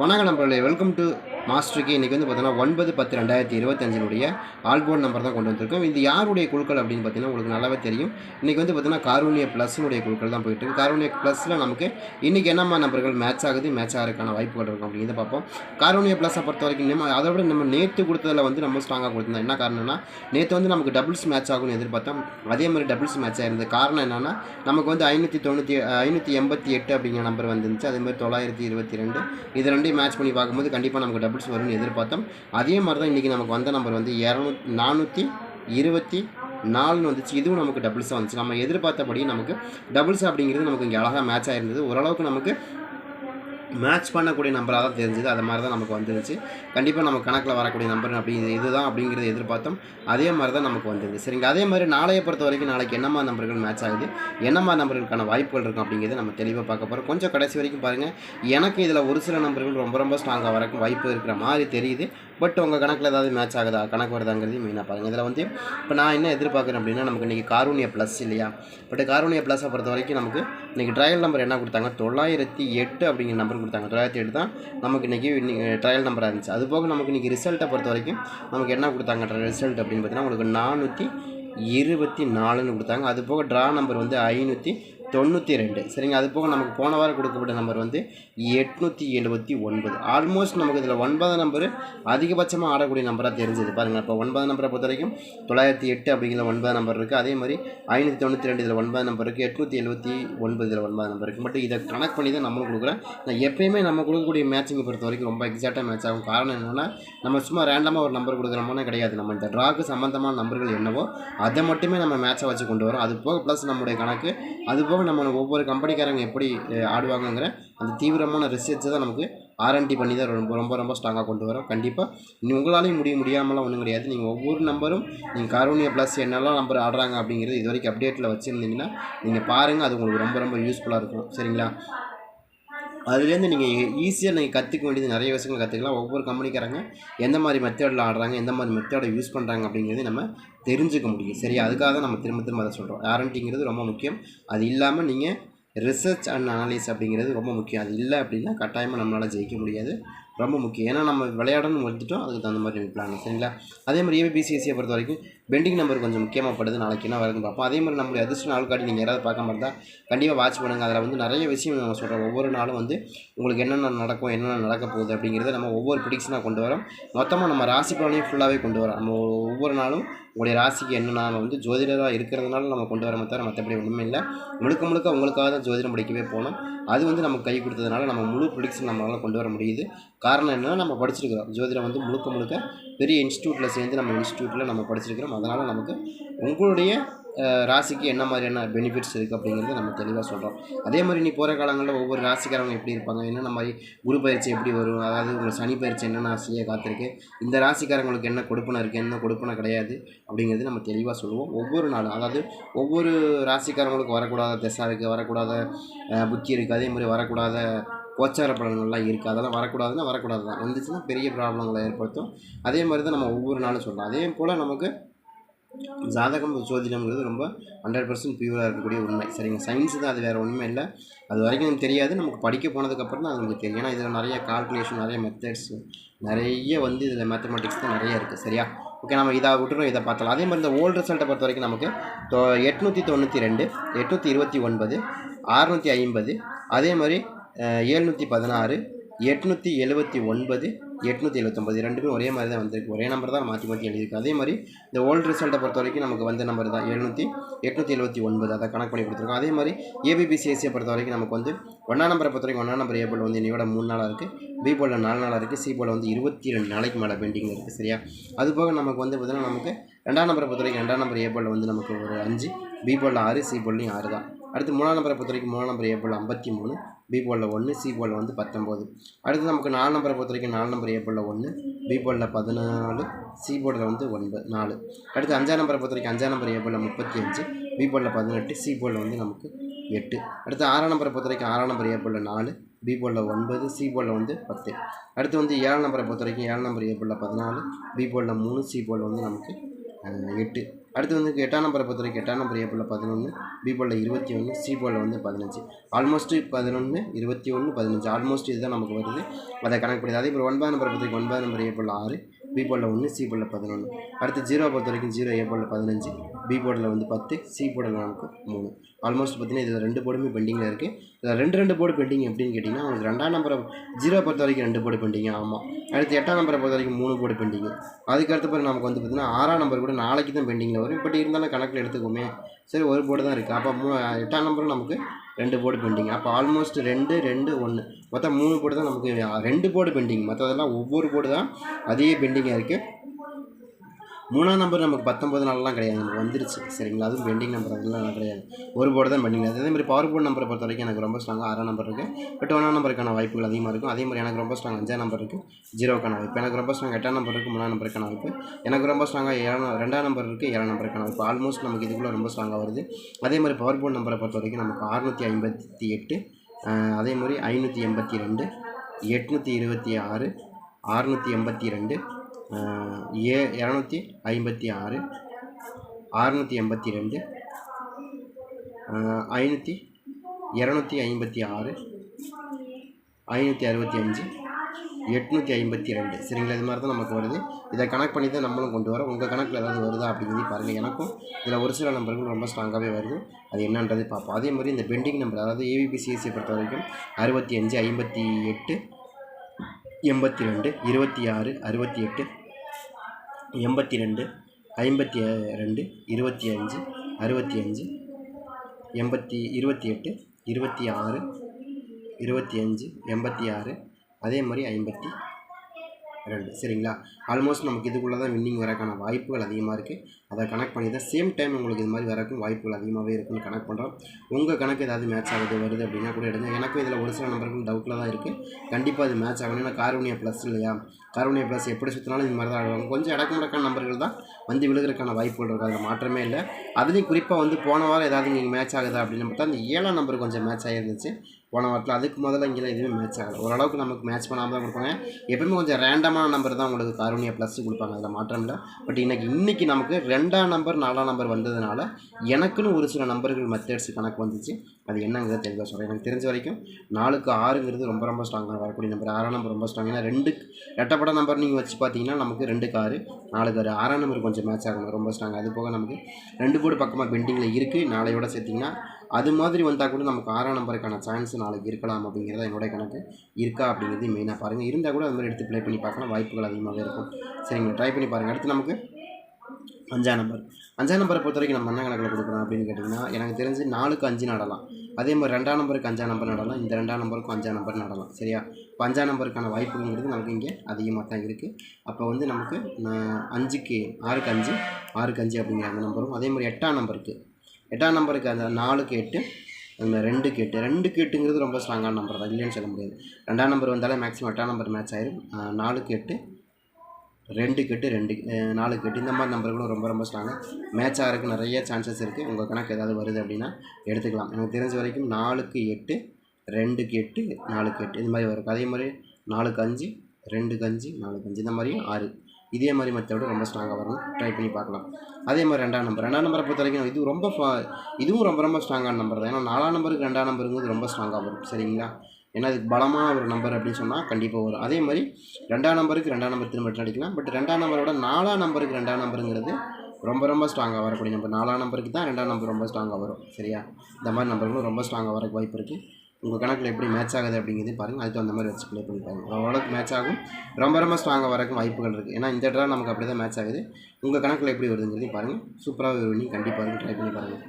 வணக்கம் நம்பர்களே welcome to மாஸ்டருக்கு இன்றைக்கி வந்து பார்த்தீங்கன்னா ஒன்பது பத்து ரெண்டாயிரத்தி இருபத்தஞ்சினுடைய ஆல்போர்ட் நம்பர் தான் கொண்டு வந்திருக்கோம். இது யாருடைய குழுக்கள் அப்படின்னு பார்த்தீங்கன்னா உங்களுக்கு நல்லாவே தெரியும். இன்றைக்கி வந்து பார்த்தீங்கன்னா காரூனிய ப்ளஸ்னுடைய குழுக்கள் தான் போயிட்டு இருக்கு. காரூனிய ப்ளஸில் நமக்கு இன்றைக்கி என்னம்மா நம்பர்கள் மேட்ச் ஆகுது மேட்ச் ஆகிறதுக்கான வாய்ப்புகள் இருக்கும் அப்படிங்கிறத பார்ப்போம். காரூனிய ப்ளஸை பொறுத்த வரைக்கும் நம்ம அதை விட நம்ம நேற்று கொடுத்ததில் வந்து நம்ம ஸ்ட்ராங்காக கொடுத்துருந்தோம் என்ன காரணம்னா நேற்று வந்து நமக்கு டபுள்ஸ் மேட்ச் ஆகும்னு எதிர்பார்த்தோம். அதே மாதிரி டபுள்ஸ் மேட்ச் ஆயிருந்தது காரணம் என்னென்னா நமக்கு வந்து ஐநூற்றி தொண்ணூற்றி ஐநூற்றி எண்பத்தி எட்டு அப்படிங்கிற நம்பர் வந்துருந்துச்சு. அதே மாதிரி தொள்ளாயிரத்தி இருபத்தி ரெண்டு. இது ரெண்டையும் மேட்ச் பண்ணி பார்க்கும்போது கண்டிப்பாக நமக்கு டபுள்ஸ் வரும்னு எதிர்பார்த்தோம். அதே மாதிரி தான் இன்றைக்கி நமக்கு வந்த நம்பர் வந்து இரநூ நானூற்றி இருபத்தி நாலுன்னு வந்துச்சு. இதுவும் நமக்கு டபுள்ஸாக வந்துச்சு. நம்ம எதிர்பார்த்தபடி நமக்கு டபுள்ஸ் அப்படிங்கிறது நமக்கு இங்கே அழகாக மேட்ச் ஆயிருந்தது. ஓரளவுக்கு நமக்கு மேட்ச் பண்ணக்கூடிய நம்பராக தான் தெரிஞ்சுது. அது மாதிரி தான் நமக்கு வந்துருச்சு. கண்டிப்பாக நம்ம கணக்கில் வரக்கூடிய நம்பர் அப்படி இதுதான் அப்படிங்கிறத எதிர்பார்த்தோம். அதே மாதிரி தான் நமக்கு வந்துருது சரிங்க அதே மாதிரி நாளைய பொறுத்த வரைக்கும் நாளைக்கு என்னமா நம்பர்கள் மேட்ச் ஆகுது? என்னமா நம்பர்களுக்கான வாய்ப்புகள் இருக்கும் அப்படிங்கிறத நம்ம தெளிவாக பார்க்க போகிறோம் கொஞ்சம் கடைசி வரைக்கும் பாருங்கள் எனக்கு இதில் ஒரு சில நம்பர்கள் ரொம்ப ரொம்ப ஸ்ட்ராங்காக வரக்கும் வாய்ப்பு இருக்கிற மாதிரி தெரியுது. பட் உங்கள் கணக்கில் ஏதாவது மேட்ச் ஆகுதா? கணக்கு வருதாங்கிறது மெயினாக பாருங்கள் இதில் வந்து இப்போ நான் என்ன எதிர்பார்க்குறேன் அப்படின்னா நமக்கு இன்றைக்கி காரூனிய ப்ளஸ் இல்லையா? பட் காரூனிய ப்ளஸை பொறுத்த வரைக்கும் நமக்கு இன்றைக்கி ட்ரையல் நம்பர் என்ன கொடுத்தாங்க? தொள்ளாயிரத்தி எட்டு அப்படிங்கிற நம்பர் கொடுத்தாங்க. தொள்ளாயிரத்தி எட்டு தான் நமக்கு இன்றைக்கி ட்ரையல் நம்பராக இருந்துச்சு. அது போக நமக்கு இன்றைக்கி ரிசல்ட்டை பொறுத்த வரைக்கும் நமக்கு என்ன கொடுத்தாங்க? ரிசல்ட் அப்படின்னு பார்த்தீங்கன்னா உங்களுக்கு நானூற்றி இருபத்தி நாலுன்னு கொடுத்தாங்க. அது போக ட்ரா நம்பர் வந்து ஐநூற்றி தொண்ணூற்றி ரெண்டு சரிங்க அது போக நமக்கு போன வாரம் கொடுக்கப்பட்ட நம்பர் வந்து எட்நூற்றி எழுபத்தி ஒன்பது. ஆல்மோஸ்ட் நமக்கு இதில் ஒன்பது நம்பர் அதிகபட்சமாக ஆடக்கூடிய நம்பராக தெரிஞ்சது. பாருங்கள் இப்போ ஒன்பது நம்பரை பொறுத்த வரைக்கும் தொள்ளாயிரத்தி எட்டு அப்படிங்கிற ஒன்பது நம்பர் இருக்குது அதே மாதிரி ஐநூற்றி தொண்ணூற்றி ரெண்டு இதில் ஒன்பது நம்பர் இருக்குது எட்நூற்றி எழுபத்தி ஒன்பது இதில் ஒன்பது நம்பர் இருக்குது பட் இதை கனெக்ட் பண்ணி தான் நம்மளும் கொடுக்குறேன் நான் எப்பயுமே நம்ம கொடுக்கக்கூடிய மேட்சிங்கை பொறுத்த வரைக்கும் ரொம்ப எக்ஸாக்டாக மேட்ச் ஆகும். காரணம் என்னென்னா நம்ம சும்மா ரேண்டமாக ஒரு நம்பர் கொடுக்குறோம்னா கிடையாது. நம்ம இந்த ட்ராக்கு சம்மந்தமான நம்பர்கள் என்னவோ அதை மட்டுமே நம்ம மேட்சை வச்சு கொண்டு வரோம். அது போக ப்ளஸ் நம்முடைய கணக்கு அது போக நம்ம ஒவ்வொரு கம்பெனிக்காரங்க எப்படி ஆடுவாங்கங்கிற அந்த தீவிரமான ரிசர்ச்சை தான் நமக்கு ஆர்என்டி பண்ணி தான் ரொம்ப ரொம்ப ரொம்ப ஸ்ட்ராங்காக கொண்டு வரோம். கண்டிப்பாக நீ உங்களாலையும் முடிய முடியாமலாம் ஒன்றும் கிடையாது. நீங்கள் ஒவ்வொரு நம்பரும் நீங்கள் காரோனியா ப்ளஸ் என்னெல்லாம் நம்பர் ஆடுறாங்க அப்படிங்கிறது இது வரைக்கும் அப்டேட்டில் வச்சுருந்தீங்கன்னா நீங்கள் பாருங்கள் அது உங்களுக்கு ரொம்ப ரொம்ப யூஸ்ஃபுல்லாக இருக்கும். சரிங்களா? அதுலேருந்து நீங்கள் ஈஸியாக நீங்கள் கற்றுக்க வேண்டியது நிறைய விஷயங்கள் கற்றுக்கலாம் ஒவ்வொரு கம்பெனிக்காரங்க எந்த மாதிரி மெத்தடில் ஆடுறாங்க எந்த மாதிரி மெத்தடை யூஸ் பண்ணுறாங்க அப்படிங்கிறது நம்ம தெரிஞ்சுக்க முடியும். சரியா? அதுக்காக தான் நம்ம திரும்ப திரும்ப அதை சொல்கிறோம் ஆரண்டிங்கிறது ரொம்ப முக்கியம். அது இல்லாமல் நீங்கள் ரிசர்ச் அண்ட் அனாலிஸ் அப்படிங்கிறது ரொம்ப முக்கியம். அது இல்லை அப்படின்னா கட்டாயமாக நம்மளால் ஜெயிக்க முடியாது. ரொம்ப முக்கியம். ஏன்னா நம்ம விளையாடணும்னு வந்துட்டோம் அதுக்கு தகுந்த மாதிரி பிளான் சரிங்களா? அதே மாதிரி ஏபிபிசிஎஸ்சியை பொறுத்த வரைக்கும் பெண்டிங் நம்பர் கொஞ்சம் முக்கியமாக படுது. நாளைக்கு என்ன வருதுன்னு பார்ப்போம். அதே மாதிரி நம்மளுடைய அதிர்ஷ்ட நாள் காட்டி நீங்கள் யாராவது பார்க்காம தான் கண்டிப்பாக வாட்ச் பண்ணுங்கள் அதில் வந்து நிறைய விஷயம் நம்ம சொல்கிறோம் ஒவ்வொரு நாளும் வந்து உங்களுக்கு என்னென்ன நடக்கும் என்னென்ன நடக்க போகுது அப்படிங்கிறத நம்ம ஒவ்வொரு ப்ரிடிக்ஷனாக கொண்டு வரோம். மொத்தமாக நம்ம ராசி பலனையும் ஃபுல்லாகவே கொண்டு வரோம். நம்ம ஒவ்வொரு நாளும் உங்களுடைய ராசிக்கு என்ன வந்து ஜோதிடராக இருக்கிறதுனால நம்ம கொண்டு வர தவிர மற்றபடி ஒன்றுமே இல்லை. முழுக்க முழுக்க உங்களுக்காக தான் ஜோதிடம் படிக்கவே போனோம். அது வந்து நமக்கு கை கொடுத்ததுனால நம்ம முழு ப்ரிடிக்ஷன் நம்மளால் கொண்டு வர முடியுது. காரணம் என்னன்னா நம்ம படிச்சிருக்கிறோம். ஜோதிடம் வந்து முழுக்க முழுக்க பெரிய இன்ஸ்டியூட்டில் சேர்ந்து நம்ம இன்ஸ்டியூட்டில் நம்ம படிச்சிருக்கிறோம். அதனால் நமக்கு உங்களுடைய ராசிக்கு என்ன மாதிரியான பெனிஃபிட்ஸ் இருக்குது அப்படிங்கிறத நம்ம தெளிவாக சொல்கிறோம் அதே மாதிரி நீ போகிற காலங்களில் ஒவ்வொரு ராசிக்காரங்க எப்படி இருப்பாங்க? என்னென்ன மாதிரி குரு பயிற்சி எப்படி வரும்? அதாவது உங்கள் சனி பயிற்சி என்னென்ன ஆசையாக காத்திருக்கு? இந்த ராசிக்காரங்களுக்கு என்ன கொடுப்பனை இருக்குது என்ன கொடுப்பனை கிடையாது? அப்படிங்கிறது நம்ம தெளிவாக சொல்லுவோம். ஒவ்வொரு நாளும் அதாவது ஒவ்வொரு ராசிக்காரங்களுக்கு வரக்கூடாத திசை இருக்குது வரக்கூடாத புத்தி இருக்குது அதே மாதிரி வரக்கூடாத கோச்சார பலன்கள்லாம் இருக்குது அதெல்லாம் வரக்கூடாதுன்னா வரக்கூடாது தான் வந்துச்சுன்னா பெரிய ப்ராப்ளங்களை ஏற்படுத்தும். அதே மாதிரி தான் நம்ம ஒவ்வொரு நாளும் சொல்கிறோம் அதே போல் நமக்கு ஜாதகம் ஜோதிடம்ங்கிறது ரொம்ப ஹண்ட்ரட் பர்சன்ட் பியூராக இருக்கக்கூடிய உண்மை. சரிங்க? சயின்ஸ் தான். அது வேறு ஒன்றுமே இல்லை. அது வரைக்கும் நமக்கு தெரியாது. நமக்கு படிக்க போனதுக்கப்புறம் தான் அது நமக்கு தெரியும். ஏன்னா இதில் நிறைய கால்குலேஷன் நிறைய மெத்தட்ஸ் நிறைய வந்து இதில் மேத்தமெட்டிக்ஸ் தான் நிறைய இருக்குது சரியா? ஓகே நம்ம இதை விட்டுறோம். இதை பார்த்தலாம் அதே மாதிரி இந்த ஓல்டு ரிசல்ட்டை பொறுத்த வரைக்கும் நமக்கு தொ எட்நூற்றி தொண்ணூற்றி ரெண்டு எட்நூற்றி இருபத்தி ஒன்பது அறுநூற்றி ஐம்பது அதே மாதிரி ஏழ்நூற்றி பதினாறு எட்நூற்றி எழுபத்தி ஒன்பது எட்நூற்றி எழுபத்தொம்பது ரெண்டுமே ஒரே மாதிரி தான் வந்திருக்கு. ஒரே நம்பர் தான் மாற்றி மாற்றி எழுதியிருக்கு. அதே மாதிரி இந்த ஓல்டு ரிசல்ட்டை பொறுத்த வரைக்கும் நமக்கு வந்த நம்பர் தான். எழுநூற்றி எட்நூற்றி எழுபத்தி ஒன்பது. அதை கணக்கு பண்ணி கொடுத்துருக்கோம். அதே மாதிரி ஏபிபிசிஎஸ்சியை பொறுத்த வரைக்கும் நமக்கு வந்து ஒன்றா நம்பரை பொறுத்த வரைக்கும் ஒன்றா நம்பர் ஏ போல் வந்து இன்னையோட மூணு நாளாக இருக்குது பி போலில் நாலு நாளாக இருக்குது சி போல் வந்து இருபத்தி ரெண்டு நாளைக்கு மேலே பெண்டிங் இருக்குது சரியா? அது போக நமக்கு வந்து பார்த்திங்கன்னா நமக்கு ரெண்டாம் நம்பரை பொறுத்த வரைக்கும் ரெண்டாம் நம்பர் ஏ போலில் வந்து நமக்கு ஒரு அஞ்சு பி போலில் ஆறு சி போல்லையும் ஆறு தான். அடுத்து மூணாம் நம்பரை பொறுத்த வரைக்கும் மூணாம் நம்பர் ஏ ஐம்பத்தி மூணு பி போலில் ஒன்று சி போலில் வந்து பத்தொம்போது அடுத்து நமக்கு நாலு நம்பரை பொறுத்த வரைக்கும் நாலு நம்பர் ஏ போலில் ஒன்று பி போலில் பதினாலு சி போர்டில் வந்து ஒன்பது நாலு அடுத்து அஞ்சாம் நம்பரை பொறுத்த வரைக்கும் அஞ்சாம் நம்பர் ஏ முப்பத்தி அஞ்சு பி போலில் பதினெட்டு சி போலில் வந்து நமக்கு எட்டு அடுத்து ஆறாம் நம்பரை பொறுத்த வரைக்கும் ஆறாம் நம்பர் ஏ நாலு பி போலில் ஒன்பது சி போலில் வந்து பத்து அடுத்து வந்து ஏழாம் நம்பரை பொறுத்த வரைக்கும் ஏழாம் நம்பர் ஏ பதினாலு பி போலில் மூணு சி போலில் வந்து நமக்கு எட்டு அடுத்து வந்து எட்டாம் நம்பரை பொறுத்த வரைக்கும் எட்டாம் நம்பர் ஏ போல் பதினொன்று பி போலில் இருபத்தி ஒன்று சி போலில் வந்து பதினஞ்சு. ஆல்மோஸ்ட் பதினொன்று இருபத்தி ஒன்று பதினஞ்சு. ஆல்மோஸ்ட் இதுதான் நமக்கு வருது. அதை கணக்கு பண்ணி அதே போல் ஒன்பதாம் நம்பரை பொறுத்த வரைக்கும் ஒன்பதாம் நம்பர் ஏ ஆறு பி போலில் ஒன்று சி போலில் பதினொன்று அடுத்து ஜீரோ பொறுத்த வரைக்கும் ஜீரோ ஏ பதினஞ்சு. பி போர்டில் வந்து பத்து சி போர்டில் நமக்கு மூணு. ஆல்மோஸ்ட் பார்த்தீங்கன்னா இதில் ரெண்டு போர்டுமே பெண்டிங்கில் இருக்குது இதில் ரெண்டு ரெண்டு போர்டு பெண்டிங் எப்படின்னு கேட்டிங்கன்னா உங்களுக்கு ரெண்டாம் நம்பரை ஜீரோ பொறுத்த வரைக்கும் ரெண்டு போர்டு பெண்டிங் ஆமாம் அடுத்து எட்டாம் நம்பரை பொறுத்த வரைக்கும் மூணு போர்டு பெண்டிங் அதுக்கு அடுத்த பிறகு நமக்கு வந்து பார்த்திங்கன்னா ஆறாம் நம்பர் கூட நாளைக்கு தான் பெண்டிங்கில் வரும். பட் இருந்தாலும் கணக்கில் எடுத்துக்கோமே. சரி ஒரு போர்டு தான் இருக்குது அப்போ மூ எட்டாம் நம்பரும் நமக்கு ரெண்டு போர்டு பெண்டிங் அப்போ ஆல்மோஸ்ட் ரெண்டு ரெண்டு ஒன்று மொத்தம் மூணு போர்டு தான் நமக்கு ரெண்டு போர்டு பெண்டிங் மற்றதெல்லாம் ஒவ்வொரு போர்டு தான். அதே பெண்டிங்காக இருக்குது மூணாம் நம்பர் நமக்கு பத்தொம்பது நாள்லாம் கிடையாது. நமக்கு வந்துருச்சு. சரிங்களா? அதுவும் பெண்டிங் நம்பர் அதெல்லாம் கிடையாது. ஒரு போர்டு தான் பெண்டிங் அதே மாதிரி பவர் போர்டு நம்பரை பொறுத்த வரைக்கும் எனக்கு ரொம்ப ஸ்ட்ராங்காக ஆறாம் நம்பர் இருக்குது பட் ஒன்றாம் நம்பருக்கான வாய்ப்புகள் அதிகமாக இருக்கும். அதே மாதிரி எனக்கு ரொம்ப ஸ்ட்ராங் அஞ்சாம் நம்பர் இருக்குது ஜீரோக்கான வாய்ப்பு. எனக்கு ரொம்ப ஸ்ட்ராங் எட்டாம் நம்பர் இருக்குது மூணாம் நம்பருக்கான வாய்ப்பு. எனக்கு ரொம்ப ஸ்ட்ராங்காக ஏழாம் ரெண்டாம் நம்பர் இருக்குது ஏழாம் நம்பருக்கான வாய்ப்பு. ஆல்மோஸ்ட் நமக்கு இதுக்குள்ளே ரொம்ப ஸ்ட்ராங்காக வருது. அதே மாதிரி பவர் போர்டு நம்பரை பொறுத்த வரைக்கும் நமக்கு அறுநூற்றி ஐம்பத்தி எட்டு அதே மாதிரி ஐநூற்றி எண்பத்தி ரெண்டு எட்நூற்றி இருபத்தி ஆறு அறுநூற்றி எண்பத்தி ரெண்டு ஏ இரநூத்தி ஐம்பத்தி ஆறு அறுநூற்றி எண்பத்தி ரெண்டு ஐநூற்றி இரநூத்தி ஐம்பத்தி ஆறு ஐநூற்றி அறுபத்தி அஞ்சு எட்நூற்றி ஐம்பத்தி ரெண்டு. சரிங்களா இது மாதிரி தான் நமக்கு வருது. இதை கணக்கு பண்ணி தான் நம்மளும் கொண்டு வரோம். உங்கள் கணக்கில் ஏதாவது வருதா அப்படிங்கிறது பாருங்கள் எனக்கும் இதில் ஒரு சில நம்பர்கள் ரொம்ப ஸ்ட்ராங்காகவே வருது. அது என்னன்றது பார்ப்போம். அதே மாதிரி இந்த பெண்டிங் நம்பர் அதாவது ஏபிபிசிஎஸ்சியை பொறுத்த வரைக்கும் அறுபத்தி அஞ்சு ஐம்பத்தி எட்டு எண்பத்தி ரெண்டு இருபத்தி ஆறு அறுபத்தி எட்டு எண்பத்தி ரெண்டு ஐம்பத்தி ரெண்டு இருபத்தி அஞ்சு அறுபத்தி அஞ்சு எண்பத்தி இருபத்தி எட்டு இருபத்தி ஆறு இருபத்தி அஞ்சு எண்பத்தி ஆறு அதே மாதிரி ஐம்பத்தி ரெண்டு சரிங்களா? ஆல்மோஸ்ட் நமக்கு இதுக்குள்ளே தான் வின்னிங் வரக்கான வாய்ப்புகள் அதிகமாக இருக்குது அதை கனெக்ட் பண்ணி தான் சேம் டைம் உங்களுக்கு இது மாதிரி வரக்கும் வாய்ப்புகள் அதிகமாகவே இருக்குன்னு கனெக்ட் பண்ணுறோம் உங்கள் கணக்கு ஏதாவது மேட்ச் ஆகுது வருது அப்படின்னா கூட எடுங்க. எனக்கும் இதில் ஒரு சில நம்பர்கள் டவுட்டில் தான் இருக்குது கண்டிப்பாக அது மேட்ச் ஆகணும். ஏன்னா கார்வனியா ப்ளஸ் இல்லையா? கார்வனியா ப்ளஸ் எப்படி சுற்றினாலும் இந்த மாதிரி தான் ஆடுவாங்க. கொஞ்சம் இடக்கு முடக்கான நம்பர்கள் தான் வந்து விழுகிறதுக்கான வாய்ப்புகள் இருக்குது அதில் மாற்றமே இல்லை. அதுலேயும் குறிப்பாக வந்து போன வாரம் ஏதாவது நீங்கள் மேட்ச் ஆகுதா அப்படின்னு பார்த்தா அந்த ஏழாம் நம்பர் கொஞ்சம் மேட்ச் ஆகிருந்துச்சு போன வாரத்தில் அதுக்கு முதல்ல இங்கே எதுவுமே மேட்ச் ஆகலை. ஓரளவுக்கு நமக்கு மேட்ச் பண்ணாமல் தான் கொடுப்பாங்க. எப்பவுமே கொஞ்சம் ரேண்டமான நம்பர் தான் உங்களுக்கு காரூனியா ப்ளஸ் கொடுப்பாங்க. அதில் மாற்றம் இல்லை. பட் இன்றைக்கி இன்றைக்கி நமக்கு ரெண்டாம் நம்பர் நாலாம் நம்பர் வந்ததுனால எனக்குன்னு ஒரு சில நம்பர்கள் மெத்தட்ஸ் கணக்கு வந்துச்சு. அது என்னங்கிறத தெளிவாக சொல்கிறேன் எனக்கு தெரிஞ்ச வரைக்கும் நாலுக்கு ஆறுங்கிறது ரொம்ப ரொம்ப ஸ்ட்ராங்காக வரக்கூடிய நம்பர் ஆறாம் நம்பர் ரொம்ப ஸ்ட்ராங் ஏன்னா ரெண்டு எட்டப்பட நம்பர் நீங்கள் வச்சு பார்த்தீங்கன்னா நமக்கு ரெண்டுக்கு ஆறு நாலுக்கு ஆறு. ஆறாம் நம்பர் கொஞ்சம் மேட்ச் ஆகணும். ரொம்ப ஸ்ட்ராங் அது போக நமக்கு ரெண்டு போர்டு பக்கமாக பெண்டிங்கில் இருக்குது நாளையோட சேர்த்திங்கன்னா அது மாதிரி வந்தால் கூட நமக்கு ஆறாம் நம்பருக்கான சான்ஸ் நாளைக்கு இருக்கலாம் அப்படிங்கிறத என்னோட கணக்கு. இருக்கா அப்படிங்கிறது மெயினாக பாருங்கள் இருந்தால் கூட அது மாதிரி எடுத்து ப்ளே பண்ணி பார்க்கலாம் வாய்ப்புகள் அதிகமாகவே இருக்கும். சரிங்களா ட்ரை பண்ணி பாருங்கள் அடுத்து நமக்கு அஞ்சாம் நம்பர் அஞ்சாம் நம்பரை பொறுத்த வரைக்கும் நம்ம என்ன கணக்கில் கொடுக்குறோம் அப்படின்னு கேட்டிங்கன்னா எனக்கு தெரிஞ்சு நாலுக்கு அஞ்சு நடலாம். அதே மாதிரி ரெண்டாம் நம்பருக்கு அஞ்சாம் நம்பர் நடலாம். இந்த ரெண்டாம் நம்பருக்கும் அஞ்சாம் நம்பர் நடலாம். சரியா? இப்போ அஞ்சாம் நம்பருக்கான வாய்ப்புங்கிறது நமக்கு இங்கே அதிகமாக தான் இருக்குது அப்போ வந்து நமக்கு அஞ்சுக்கு ஆறுக்கு அஞ்சு ஆறுக்கு அஞ்சு அப்படிங்கிற அந்த நம்பரும் அதே மாதிரி எட்டாம் நம்பருக்கு எட்டாம் நம்பருக்கு அந்த நாலுக்கு எட்டு அந்த ரெண்டுக்கு எட்டு ரெண்டுக்கு எட்டுங்கிறது ரொம்ப ஸ்ட்ராங்கான நம்பர் தான் இல்லைன்னு சொல்ல முடியாது. ரெண்டாம் நம்பர் வந்தாலே மேக்ஸிமம் எட்டாம் நம்பர் மேட்ச் ஆயிரும். நாலு நாலுக்கு எட்டு ரெண்டு கெட்டு ரெண்டு நாலு கெட்டு. இந்த மாதிரி நம்பர்களும் ரொம்ப ரொம்ப ஸ்ட்ராங்காக மேட்ச் ஆகிறதுக்கு நிறைய சான்சஸ் இருக்குது உங்கள் கணக்கு ஏதாவது வருது அப்படின்னா எடுத்துக்கலாம். எனக்கு தெரிஞ்ச வரைக்கும் நாலுக்கு எட்டு ரெண்டுக்கு எட்டு நாலுக்கு எட்டு இந்த மாதிரி வரும். அதே மாதிரி நாலுக்கு அஞ்சு ரெண்டுக்கு அஞ்சு நாலுக்கு அஞ்சு. இந்த மாதிரியும் ஆறு. இதே மாதிரி மெத்தோட ரொம்ப ஸ்ட்ராங்காக வரும். ட்ரை பண்ணி பார்க்கலாம். அதே மாதிரி ரெண்டாம் நம்பர் ரெண்டாம் நம்பரை பொறுத்த வரைக்கும் இது ரொம்ப இதுவும் ரொம்ப ரொம்ப ஸ்ட்ராங்கான நம்பர் தான். ஏன்னா நாலாம் நம்பருக்கு ரெண்டாம் நம்பருங்கிறது ரொம்ப ஸ்ட்ராங்காக வரும். சரிங்களா? ஏன்னா இது பலமான ஒரு நம்பர் அப்படின்னு சொன்னால் கண்டிப்பாக வரும். அதே மாதிரி ரெண்டாம் நம்பருக்கு ரெண்டாம் நம்பர் திரும்ப அடிக்கலாம். பட் ரெண்டாம் நம்பரோட நாலாம் நம்பருக்கு ரெண்டாம் நம்பருங்கிறது ரொம்ப ரொம்ப ஸ்ட்ராங்காக வரக்கூடிய நம்பர் நாலாம் நம்பருக்கு தான் ரெண்டாம் நம்பர் ரொம்ப ஸ்ட்ராங்காக வரும். சரியா? இந்த மாதிரி நம்பர்களும் ரொம்ப ஸ்ட்ராங்காக வரக்கு வாய்ப்பு இருக்குது உங்கள் கணக்கில் எப்படி மேட்ச் ஆகுது அப்படிங்கிறது பாருங்கள் அதுக்கு அந்த மாதிரி வச்சு ப்ளே பண்ணி பாருங்கள் ஓரளவுக்கு மேட்ச் ஆகும். ரொம்ப ரொம்ப ஸ்ட்ராங்காக வரக்கும் வாய்ப்புகள் இருக்குது ஏன்னா இந்த இடத்துல நமக்கு அப்படி தான் மேட்ச் ஆகுது. உங்கள் கணக்கில் எப்படி வருதுங்கிறதையும் பாருங்கள் சூப்பராக வினிங் கண்டிப்பாக ட்ரை பண்ணி பாருங்கள்